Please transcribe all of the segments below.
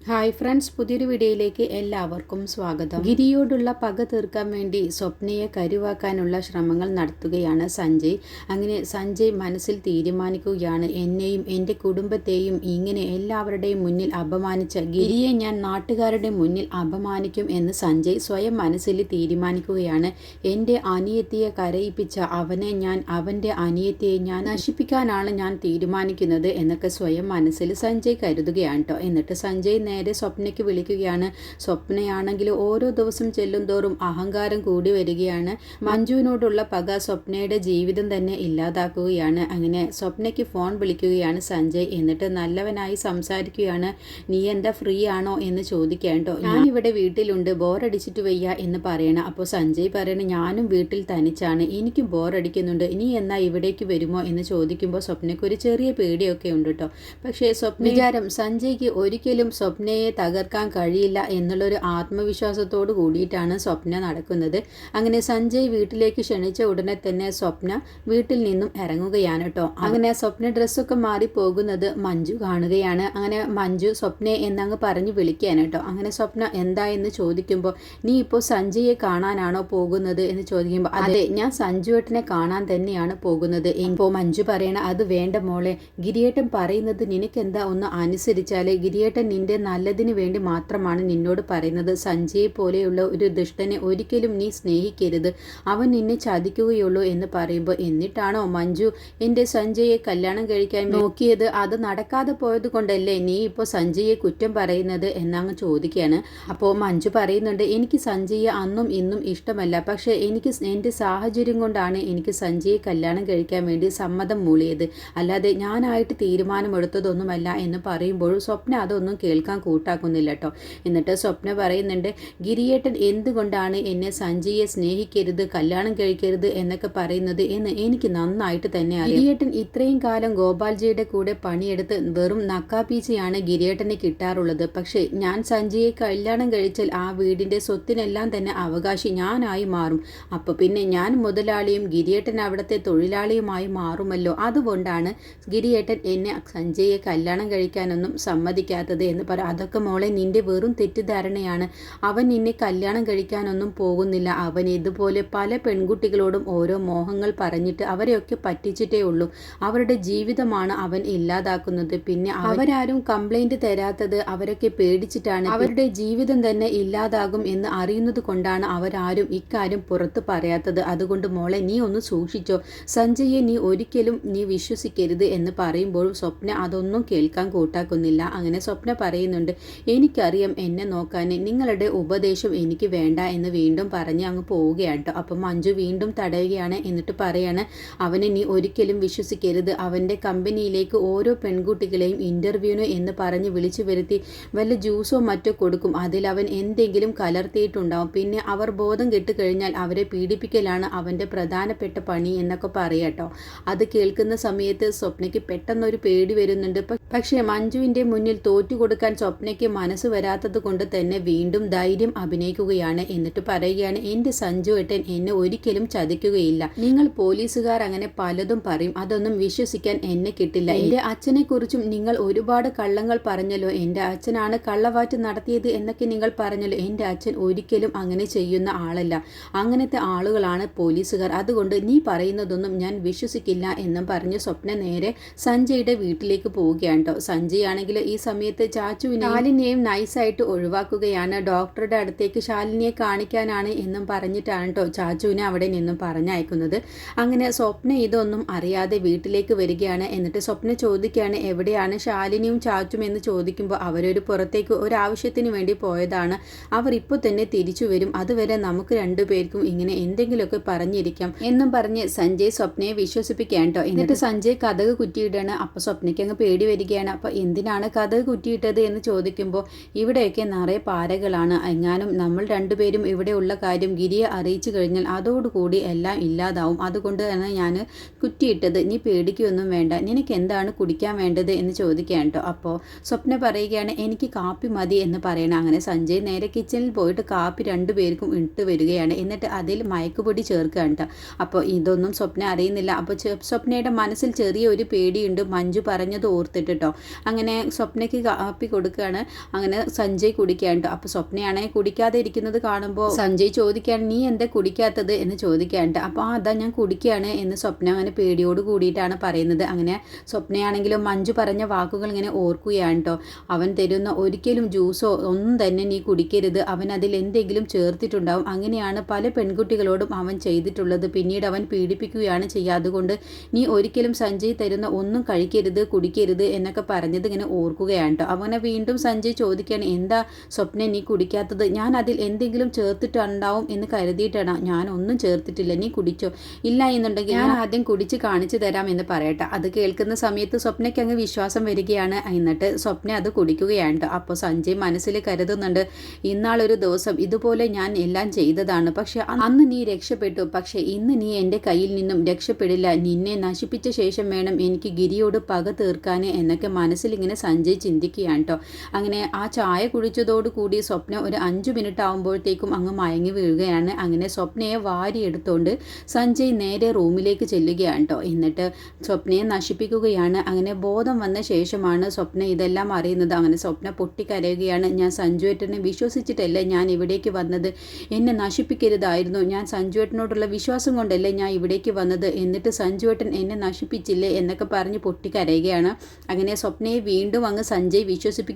Hi friends പുതിയൊരു വീഡിയോയിലേക്ക് എല്ലാവർക്കും സ്വാഗതം. ഗിരിയോടുള്ള പക തീർക്കാൻ വേണ്ടി സ്വപ്നയെ കരുവാക്കാനുള്ള ശ്രമങ്ങൾ നടത്തുകയാണ് സഞ്ജയ്. അങ്ങനെ സഞ്ജയ് മനസ്സിൽ തീരുമാനിക്കുകയാണ്. എന്നെയും എന്റെ കുടുംബത്തെയും ഇങ്ങനെ എല്ലാവരുടെയും മുന്നിൽ അപമാനിച്ച ഗിരിയെ ഞാൻ നാട്ടുകാരുടെ മുന്നിൽ അപമാനിക്കും എന്ന് സഞ്ജയ് സ്വയം മനസ്സിൽ തീരുമാനിക്കുകയാണ്. എന്റെ അനിയത്തിയെ കരയിപ്പിച്ച അവനെ ഞാൻ അവന്റെ അനിയത്തിയെ ഞാൻ നശിപ്പിക്കാനാണ് ഞാൻ തീരുമാനിക്കുന്നത് എന്നൊക്കെ സ്വയം മനസ്സിൽ സഞ്ജയ് കരുതുകയാണ് കേട്ടോ എന്നിട്ട് സഞ്ജയ് നേരെ സ്വപ്നയ്ക്ക് വിളിക്കുകയാണ്. സ്വപ്നയാണെങ്കിൽ ഓരോ ദിവസം ചെല്ലും തോറും അഹങ്കാരം കൂടി വരികയാണ്. മഞ്ജുവിനോടുള്ള പക സ്വപ്നയുടെ ജീവിതം തന്നെ ഇല്ലാതാക്കുകയാണ്. അങ്ങനെ സ്വപ്നയ്ക്ക് ഫോൺ വിളിക്കുകയാണ് സഞ്ജയ്. എന്നിട്ട് നല്ലവനായി സംസാരിക്കുകയാണ്. നീ എന്താ ഫ്രീ ആണോ? എന്ന് ചോദിക്കേണ്ടോ. ഇവിടെ വീട്ടിലുണ്ട്. ബോറടിച്ചിട്ട് വയ്യ എന്ന് പറയണം. അപ്പോൾ സഞ്ജയ് പറയണം ഞാനും വീട്ടിൽ തനിച്ചാണ്. എനിക്കും ബോറടിക്കുന്നുണ്ട്. നീ എന്നാ ഇവിടേക്ക് വരുമോ? എന്ന് ചോദിക്കുമ്പോൾ സ്വപ്നയ്ക്ക് ഒരു ചെറിയ പേടിയൊക്കെ ഉണ്ട് കേട്ടോ പക്ഷേ സ്വപ്ന വിചാരം സഞ്ജയ്ക്ക് ഒരിക്കലും സ്വപ്നയെ തകർക്കാൻ കഴിയില്ല എന്നുള്ളൊരു ആത്മവിശ്വാസത്തോട് കൂടിയിട്ടാണ് സ്വപ്ന നടക്കുന്നത്. അങ്ങനെ സഞ്ജയ് വീട്ടിലേക്ക് ക്ഷണിച്ച ഉടനെ തന്നെ സ്വപ്ന വീട്ടിൽ നിന്നും ഇറങ്ങുകയാണ് കേട്ടോ. അങ്ങനെ സ്വപ്ന ഡ്രസ്സൊക്കെ മാറി പോകുന്നത് മഞ്ജു കാണുകയാണ്. അങ്ങനെ മഞ്ജു സ്വപ്നയെ എന്നങ്ങ് പറഞ്ഞു വിളിക്കുകയാണ് കേട്ടോ. അങ്ങനെ സ്വപ്ന എന്താ എന്ന് ചോദിക്കുമ്പോൾ നീ ഇപ്പോൾ സഞ്ജയെ കാണാനാണോ പോകുന്നത്? എന്ന് ചോദിക്കുമ്പോൾ അതെ ഞാൻ സഞ്ജുവേട്ടനെ കാണാൻ തന്നെയാണ് പോകുന്നത്. ഇപ്പോൾ മഞ്ജു പറയണ അത് വേണ്ട മോളെ ഗിരിയേട്ടൻ പറയുന്നത് നിനക്കെന്താ? ഒന്ന് അനുസരിച്ചാലേ ഗിരിയേട്ടൻ നിന്റെ നല്ലതിന് വേണ്ടി മാത്രമാണ് നിന്നോട് പറയുന്നത്. സഞ്ജയെ പോലെയുള്ള ഒരു ദുഷ്ടനെ ഒരിക്കലും നീ സ്നേഹിക്കരുത്. അവൻ നിന്നെ ചതിക്കുകയുള്ളൂ എന്ന് പറയുമ്പോൾ എന്നിട്ടാണോ മഞ്ജു എന്റെ സഞ്ജയെ കല്യാണം കഴിക്കാൻ നോക്കിയത്? അത് നടക്കാതെ പോയത് കൊണ്ടല്ലേ നീ ഇപ്പോൾ സഞ്ജയെ കുറ്റം പറയുന്നത് എന്നങ്ങ് ചോദിക്കുകയാണ്. അപ്പോൾ മഞ്ജു പറയുന്നുണ്ട് എനിക്ക് സഞ്ജയെ അന്നും ഇന്നും ഇഷ്ടമല്ല. പക്ഷേ എനിക്ക് എന്റെ സാഹചര്യം കൊണ്ടാണ് എനിക്ക് സഞ്ജയെ കല്യാണം കഴിക്കാൻ വേണ്ടി സമ്മതം മൂളിയത്. അല്ലാതെ ഞാനായിട്ട് തീരുമാനമെടുത്തതൊന്നുമല്ല എന്ന് പറയുമ്പോഴും സ്വപ്ന അതൊന്നും കേൾക്കാൻ കൂട്ടാക്കുന്നില്ല കേട്ടോ എന്നിട്ട് സ്വപ്ന പറയുന്നുണ്ട് ഗിരിയേട്ടൻ എന്തുകൊണ്ടാണ് എന്നെ സഞ്ജയെ സ്നേഹിക്കരുത് കല്യാണം കഴിക്കരുത് എന്നൊക്കെ പറയുന്നത് എന്ന് എനിക്ക് നന്നായിട്ട് തന്നെ അറിയാം. ഗിരിയേട്ടൻ ഇത്രയും കാലം ഗോപാൽജിയുടെ കൂടെ പണിയെടുത്ത് വെറും നക്കാപ്പീച്ചയാണ് ഗിരിയേട്ടനെ കിട്ടാറുള്ളത്. പക്ഷേ ഞാൻ സഞ്ജയെ കല്യാണം കഴിച്ചാൽ ആ വീടിന്റെ സ്വത്തിനെല്ലാം തന്നെ അവകാശി ഞാനായി മാറും. അപ്പോൾ പിന്നെ ഞാൻ മുതലാളിയും ഗിരിയേട്ടൻ അവിടുത്തെ തൊഴിലാളിയുമായി മാറുമല്ലോ? അതുകൊണ്ടാണ് ഗിരിയേട്ടൻ എന്നെ സഞ്ജയെ കല്യാണം കഴിക്കാനൊന്നും സമ്മതിക്കാത്തത് എന്ന് പറ അതൊക്കെ മോളെ നിന്റെ വെറും തെറ്റിദ്ധാരണയാണ്. അവൻ നിന്നെ കല്യാണം കഴിക്കാനൊന്നും പോകുന്നില്ല. അവൻ ഇതുപോലെ പല പെൺകുട്ടികളോടും ഓരോ മോഹങ്ങൾ പറഞ്ഞിട്ട് അവരെയൊക്കെ പറ്റിച്ചിട്ടേ ഉള്ളൂ. അവരുടെ ജീവിതമാണ് അവൻ ഇല്ലാതാക്കുന്നത്. പിന്നെ അവരാരും കംപ്ലൈന്റ് തരാത്തത് അവരൊക്കെ പേടിച്ചിട്ടാണ്. അവരുടെ ജീവിതം തന്നെ ഇല്ലാതാകും എന്ന് അറിയുന്നത് കൊണ്ടാണ് അവരാരും ഇക്കാര്യം പുറത്ത് പറയാത്തത്. അതുകൊണ്ട് മോളെ നീ ഒന്ന് സൂക്ഷിച്ചോ. സഞ്ജയെ നീ ഒരിക്കലും നീ വിശ്വസിക്കരുത് എന്ന് പറയുമ്പോഴും സ്വപ്ന അതൊന്നും കേൾക്കാൻ കൂട്ടാക്കുന്നില്ല. അങ്ങനെ സ്വപ്ന പറയുന്നുണ്ട്. എനിക്കറിയാം എന്നെ നോക്കാൻ നിങ്ങളുടെ ഉപദേശം എനിക്ക് വേണ്ട എന്ന് വീണ്ടും പറഞ്ഞ് അങ്ങ് പോവുകയാണ് കേട്ടോ. അപ്പം മഞ്ജു വീണ്ടും തടയുകയാണ് എന്നിട്ട് പറയാണ് അവനെ നീ ഒരിക്കലും വിശ്വസിക്കരുത്. അവന്റെ കമ്പനിയിലേക്ക് ഓരോ പെൺകുട്ടികളെയും ഇന്റർവ്യൂവിന് എന്ന് പറഞ്ഞ് വിളിച്ചു വരുത്തി വല്ല ജ്യൂസോ മറ്റോ കൊടുക്കും. അതിൽ അവൻ എന്തെങ്കിലും കലർത്തിയിട്ടുണ്ടാവും. പിന്നെ അവർ ബോധം കെട്ടുകഴിഞ്ഞാൽ അവരെ പീഡിപ്പിക്കലാണ് അവന്റെ പ്രധാനപ്പെട്ട പണി എന്നൊക്കെ പറയാട്ടോ അത് കേൾക്കുന്ന സമയത്ത് സ്വപ്നയ്ക്ക് പെട്ടെന്നൊരു പേടി വരുന്നുണ്ട്. പക്ഷേ മഞ്ജുവിന്റെ മുന്നിൽ തോറ്റു കൊടുക്കാൻ സ്വപ്നയ്ക്ക് മനസ്സ് വരാത്തത് കൊണ്ട് തന്നെ വീണ്ടും ധൈര്യം അഭിനയിക്കുകയാണ്. എന്നിട്ട് പറയുകയാണ് എന്റെ സഞ്ജു ഏട്ടൻ എന്നെ ഒരിക്കലും ചതിക്കുകയില്ല. നിങ്ങൾ പോലീസുകാർ അങ്ങനെ പലതും പറയും. അതൊന്നും വിശ്വസിക്കാൻ എന്നെ കിട്ടില്ല. എന്റെ അച്ഛനെ കുറിച്ചും നിങ്ങൾ ഒരുപാട് കള്ളങ്ങൾ പറഞ്ഞല്ലോ. എന്റെ അച്ഛനാണ് കള്ളവാറ്റ് നടത്തിയത് എന്നൊക്കെ നിങ്ങൾ പറഞ്ഞല്ലോ. എന്റെ അച്ഛൻ ഒരിക്കലും അങ്ങനെ ചെയ്യുന്ന ആളല്ല. അങ്ങനത്തെ ആളുകളാണ് പോലീസുകാർ. അതുകൊണ്ട് നീ പറയുന്നതൊന്നും ഞാൻ വിശ്വസിക്കില്ല എന്നും പറഞ്ഞ് സ്വപ്ന നേരെ സഞ്ജയുടെ വീട്ടിലേക്ക് പോവുകയാണ് കേട്ടോ സഞ്ജയ് ആണെങ്കിൽ ഈ സമയത്ത് ചാച്ചുവിനെ ശാലിനിയെയും നൈസായിട്ട് ഒഴിവാക്കുകയാണ്. ഡോക്ടറുടെ അടുത്തേക്ക് ശാലിനിയെ കാണിക്കാനാണ് എന്നും പറഞ്ഞിട്ടാണ് കേട്ടോ ചാച്ചുവിനെ അവിടെ നിന്നും പറഞ്ഞയക്കുന്നത്. അങ്ങനെ സ്വപ്ന ഇതൊന്നും അറിയാതെ വീട്ടിലേക്ക് വരികയാണ്. എന്നിട്ട് സ്വപ്ന ചോദിക്കുകയാണ് എവിടെയാണ് ശാലിനിയും ചാച്ചും? എന്ന് ചോദിക്കുമ്പോൾ അവരൊരു പുറത്തേക്ക് ഒരു ആവശ്യത്തിന് വേണ്ടി പോയതാണ്. അവർ ഇപ്പോൾ തന്നെ തിരിച്ചു വരും. അതുവരെ നമുക്ക് രണ്ടുപേർക്കും ഇങ്ങനെ എന്തെങ്കിലുമൊക്കെ പറഞ്ഞിരിക്കാം എന്നും പറഞ്ഞ് സഞ്ജയ് സ്വപ്നയെ വിശ്വസിപ്പിക്കാൻ കേട്ടോ എന്നിട്ട് സഞ്ജയ് കഥക് കുറ്റിയിടാണ് അപ്പൊ സ്വപ്നയ്ക്ക് അങ്ങ് പേടി വരികയാണ്. അപ്പൊ എന്തിനാണ് കഥക് കുറ്റിയിട്ടത് എന്ന് ചോദിക്കുമ്പോൾ ഇവിടെയൊക്കെ നിറയെ പാരകളാണ്. എങ്ങാനും നമ്മൾ രണ്ടുപേരും ഇവിടെയുള്ള കാര്യം ഗിരിയെ അറിയിച്ചു കഴിഞ്ഞാൽ അതോടുകൂടി എല്ലാം ഇല്ലാതാവും. അതുകൊണ്ട് തന്നെ ഞാൻ കുറ്റിയിട്ടത് നീ പേടിക്കൊന്നും വേണ്ട നിനക്ക് എന്താണ് കുടിക്കാൻ വേണ്ടത്? എന്ന് ചോദിക്കാൻ കേട്ടോ. അപ്പോൾ സ്വപ്ന പറയുകയാണ് എനിക്ക് കാപ്പി മതി എന്ന് പറയണം. അങ്ങനെ സഞ്ജയ് നേരെ കിച്ചണിൽ പോയിട്ട് കാപ്പി രണ്ടുപേർക്കും ഇട്ട് വരികയാണ്. എന്നിട്ട് അതിൽ മയക്കുപൊടി ചേർക്കുകയാണ് കേട്ടോ. അപ്പോൾ ഇതൊന്നും സ്വപ്ന അറിയുന്നില്ല. അപ്പോൾ സ്വപ്നയുടെ മനസ്സിൽ ചെറിയ ഒരു പേടിയുണ്ട്. മഞ്ജു പറഞ്ഞത് ഓർത്തിട്ടോ അങ്ങനെ സ്വപ്നയ്ക്ക് കാപ്പി കൊടുക്കുക കൊടുക്കുകയാണ്. അങ്ങനെ സഞ്ജയ് കുടിക്കാൻ കേട്ടോ. അപ്പോൾ സ്വപ്നയാണെങ്കിൽ കുടിക്കാതെ ഇരിക്കുന്നത് കാണുമ്പോൾ സഞ്ജയ് ചോദിക്കുകയാണ് നീ എന്താ കുടിക്കാത്തത്? എന്ന് ചോദിക്കാണ്ട് അപ്പോൾ അതാ ഞാൻ കുടിക്കുകയാണ് എന്ന് സ്വപ്ന അങ്ങനെ പേടിയോട് കൂടിയിട്ടാണ് പറയുന്നത്. അങ്ങനെ സ്വപ്നയാണെങ്കിലും മഞ്ജു പറഞ്ഞ വാക്കുകൾ ഇങ്ങനെ ഓർക്കുകയാണ് കേട്ടോ. അവൻ തരുന്ന ഒരിക്കലും ജ്യൂസോ ഒന്നും തന്നെ നീ കുടിക്കരുത്. അവൻ അതിൽ എന്തെങ്കിലും ചേർത്തിട്ടുണ്ടാവും. അങ്ങനെയാണ് പല പെൺകുട്ടികളോടും അവൻ ചെയ്തിട്ടുള്ളത്. പിന്നീട് അവൻ പീഡിപ്പിക്കുകയാണ് ചെയ്യാതുകൊണ്ട് നീ ഒരിക്കലും സഞ്ജയ് തരുന്ന ഒന്നും കഴിക്കരുത് കുടിക്കരുത് എന്നൊക്കെ പറഞ്ഞത് ഇങ്ങനെ ഓർക്കുകയാണ് കേട്ടോ. അവനെ വീണ്ടും സഞ്ജയ് ചോദിക്കുകയാണ് എന്താ സ്വപ്ന നീ കുടിക്കാത്തത്? ഞാൻ അതിൽ എന്തെങ്കിലും ചേർത്തിട്ടുണ്ടാവും എന്ന് കരുതിയിട്ടാണ്? ഞാൻ ഒന്നും ചേർത്തിട്ടില്ല നീ കുടിച്ചോ? ഇല്ല എന്നുണ്ടെങ്കിൽ ഞാൻ ആദ്യം കുടിച്ച് കാണിച്ചു തരാം എന്ന് പറയട്ടെ. അത് കേൾക്കുന്ന സമയത്ത് സ്വപ്നയ്ക്ക് അങ്ങ് വിശ്വാസം വരികയാണ്. എന്നിട്ട് സ്വപ്ന അത് കുടിക്കുകയാണ് കേട്ടോ അപ്പോൾ സഞ്ജയ് മനസ്സിൽ കരുതുന്നുണ്ട് ഇന്നാളൊരു ദിവസം ഇതുപോലെ ഞാൻ എല്ലാം ചെയ്തതാണ്. പക്ഷെ അന്ന് നീ രക്ഷപ്പെട്ടു. പക്ഷെ ഇന്ന് നീ എന്റെ കയ്യിൽ നിന്നും രക്ഷപ്പെടില്ല. നിന്നെ നശിപ്പിച്ച ശേഷം വേണം എനിക്ക് ഗിരിയോട് പക തീർക്കാൻ എന്നൊക്കെ മനസ്സിൽ ഇങ്ങനെ സഞ്ജയ് ചിന്തിക്കുകയാണ് കേട്ടോ അങ്ങനെ ആ ചായ കുടിച്ചതോടുകൂടി സ്വപ്ന ഒരു അഞ്ചു മിനിറ്റ് ആകുമ്പോഴത്തേക്കും അങ്ങ് മയങ്ങി വീഴുകയാണ്. അങ്ങനെ സ്വപ്നയെ വാരിയെടുത്തുകൊണ്ട് സഞ്ജയ് നേരെ റൂമിലേക്ക് ചെല്ലുകയാണ് കേട്ടോ എന്നിട്ട് സ്വപ്നയെ നശിപ്പിക്കുകയാണ്. അങ്ങനെ ബോധം വന്ന ശേഷമാണ് സ്വപ്ന ഇതെല്ലാം അറിയുന്നത്. അങ്ങനെ സ്വപ്ന പൊട്ടിക്കരയുകയാണ്. ഞാൻ സഞ്ജുവേട്ടനെ വിശ്വസിച്ചിട്ടല്ല ഞാൻ ഇവിടേക്ക് വന്നത്. എന്നെ നശിപ്പിക്കരുതായിരുന്നു. ഞാൻ സഞ്ജുവേട്ടനോടുള്ള വിശ്വാസം കൊണ്ടല്ലേ ഞാൻ ഇവിടേക്ക് വന്നത്. എന്നിട്ട് സഞ്ജുവേട്ടൻ എന്നെ നശിപ്പിച്ചില്ലേ എന്നൊക്കെ പറഞ്ഞ് പൊട്ടിക്കരയുകയാണ്. അങ്ങനെ സ്വപ്നയെ വീണ്ടും അങ്ങ് സഞ്ജയ്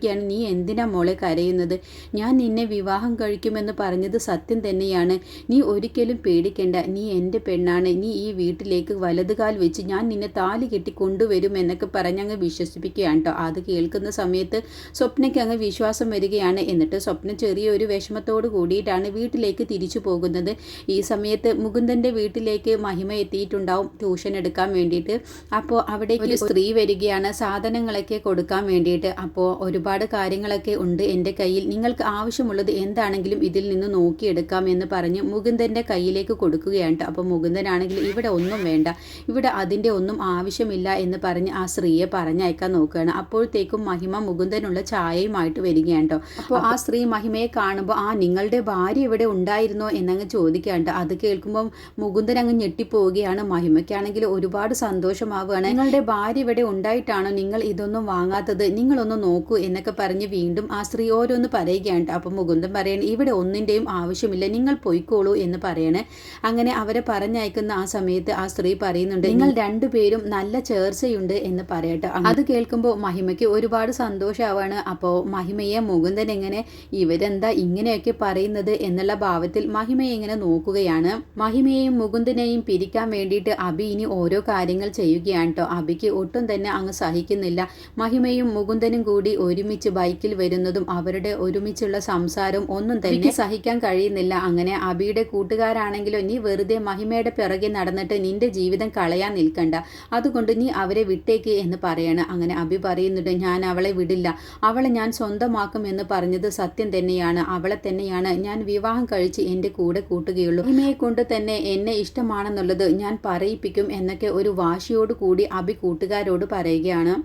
വിശ്വസിപ്പിക്കുകയാണ് നീ എന്തിനാ മോളെ കരയുന്നത്? ഞാൻ നിന്നെ വിവാഹം കഴിക്കുമെന്ന് പറഞ്ഞത് സത്യം തന്നെയാണ്. നീ ഒരിക്കലും പേടിക്കേണ്ട. നീ എന്റെ പെണ്ണാണ്. നീ ഈ വീട്ടിലേക്ക് വലതുകാൽ വെച്ച് ഞാൻ നിന്നെ താലി കെട്ടി കൊണ്ടുവരും എന്നൊക്കെ പറഞ്ഞ് അങ്ങ് വിശ്വസിപ്പിക്കുകയാണ് കേട്ടോ അത് കേൾക്കുന്ന സമയത്ത് സ്വപ്നയ്ക്ക് അങ്ങ് വിശ്വാസം വരികയാണ്. എന്നിട്ട് സ്വപ്നം ചെറിയൊരു വിഷമത്തോട് കൂടിയിട്ടാണ് വീട്ടിലേക്ക് തിരിച്ചു പോകുന്നത്. ഈ സമയത്ത് മുകുന്ദന്റെ വീട്ടിലേക്ക് മഹിമ എത്തിയിട്ടുണ്ടാവും. ട്യൂഷൻ എടുക്കാൻ വേണ്ടിയിട്ട്. അപ്പോൾ അവിടെ ഒരു സ്ത്രീ വരികയാണ്. സാധനങ്ങളൊക്കെ കൊടുക്കാൻ വേണ്ടിയിട്ട്. അപ്പോൾ ഒരുപാട് കാര്യങ്ങളൊക്കെ ഉണ്ട് എന്റെ കയ്യിൽ. നിങ്ങൾക്ക് ആവശ്യമുള്ളത് എന്താണെങ്കിലും ഇതിൽ നിന്ന് നോക്കിയെടുക്കാം എന്ന് പറഞ്ഞ് മുകുന്ദന്റെ കയ്യിലേക്ക് കൊടുക്കുകയാണ് അപ്പോൾ മുകുന്ദനാണെങ്കിൽ ഇവിടെ ഒന്നും വേണ്ട. ഇവിടെ അതിന്റെ ഒന്നും ആവശ്യമില്ല എന്ന് പറഞ്ഞ് ആ സ്ത്രീയെ പറഞ്ഞയക്കാൻ നോക്കുകയാണ്. അപ്പോഴത്തേക്കും മഹിമ മുകുന്ദനുള്ള ചായയുമായിട്ട് വരികയാണ് കേട്ടോ. അപ്പോൾ ആ സ്ത്രീ മഹിമയെ കാണുമ്പോൾ ആ നിങ്ങളുടെ ഭാര്യ ഇവിടെ ഉണ്ടായിരുന്നോ? എന്നങ്ങ് ചോദിക്കുകയാണ് അത് കേൾക്കുമ്പോൾ മുകുന്ദൻ അങ്ങ് ഞെട്ടിപ്പോവുകയാണ്. മഹിമയ്ക്കാണെങ്കിൽ ഒരുപാട് സന്തോഷമാവുകയാണ്. നിങ്ങളുടെ ഭാര്യ ഇവിടെ ഉണ്ടായിട്ടാണോ നിങ്ങൾ ഇതൊന്നും വാങ്ങാത്തത്? നിങ്ങളൊന്ന് നോക്കൂ എന്നൊക്കെ പറഞ്ഞ് വീണ്ടും ആ സ്ത്രീ ഓരോന്ന് പറയുകയാണ്. അപ്പോൾ മുകുന്ദൻ പറയണം ഇവിടെ ഒന്നിന്റെയും ആവശ്യമില്ല നിങ്ങൾ പോയിക്കോളൂ എന്ന് പറയണേ. അങ്ങനെ അവരെ പറഞ്ഞയക്കുന്ന ആ സമയത്ത് ആ സ്ത്രീ പറയുന്നുണ്ട് നിങ്ങൾ രണ്ടുപേരും നല്ല ചേർച്ചയുണ്ട് എന്ന് പറയട്ടെ. അത് കേൾക്കുമ്പോൾ മഹിമയ്ക്ക് ഒരുപാട് സന്തോഷമാവാണ് അപ്പോൾ മഹിമയെ മുകുന്ദൻ എങ്ങനെ ഇവരെന്താ ഇങ്ങനെയൊക്കെ പറയുന്നത് എന്നുള്ള ഭാവത്തിൽ മഹിമയെ ഇങ്ങനെ നോക്കുകയാണ്. മഹിമയെയും മുകുന്ദനെയും പിരിക്കാൻ വേണ്ടിയിട്ട് അബി ഇനി ഓരോ കാര്യങ്ങൾ ചെയ്യുകയാണ് കേട്ടോ അബിക്ക് ഒട്ടും തന്നെ അങ്ങ് സഹിക്കുന്നില്ല. മഹിമയും മുകുന്ദനും കൂടി ഒരുമിച്ച് ബൈക്കിൽ വരുന്നതും അവരുടെ ഒരുമിച്ചുള്ള സംസാരം ഒന്നും തന്നെ സഹിക്കാൻ കഴിയുന്നില്ല. അങ്ങനെ അബിയുടെ കൂട്ടുകാരാണെങ്കിലോ നീ വെറുതെ മഹിമയുടെ പിറകെ നടന്നിട്ട് നിന്റെ ജീവിതം കളയാൻ നിൽക്കണ്ട. അതുകൊണ്ട് നീ അവരെ വിട്ടേക്ക് എന്ന് പറയാണ്. അങ്ങനെ അബി പറയുന്നുണ്ട് ഞാൻ അവളെ വിടില്ല. അവളെ ഞാൻ സ്വന്തമാക്കും എന്ന് പറഞ്ഞത് സത്യം തന്നെയാണ്. അവളെ തന്നെയാണ് ഞാൻ വിവാഹം കഴിച്ച് എന്റെ കൂടെ കൂട്ടുകയുള്ളൂ. മഹിമയെ കൊണ്ട് തന്നെ എന്നെ ഇഷ്ടമാണെന്നുള്ളത് ഞാൻ പറയിപ്പിക്കും എന്നൊക്കെ ഒരു വാശിയോട് കൂടി അബി കൂട്ടുകാരോട് പറയുകയാണ്.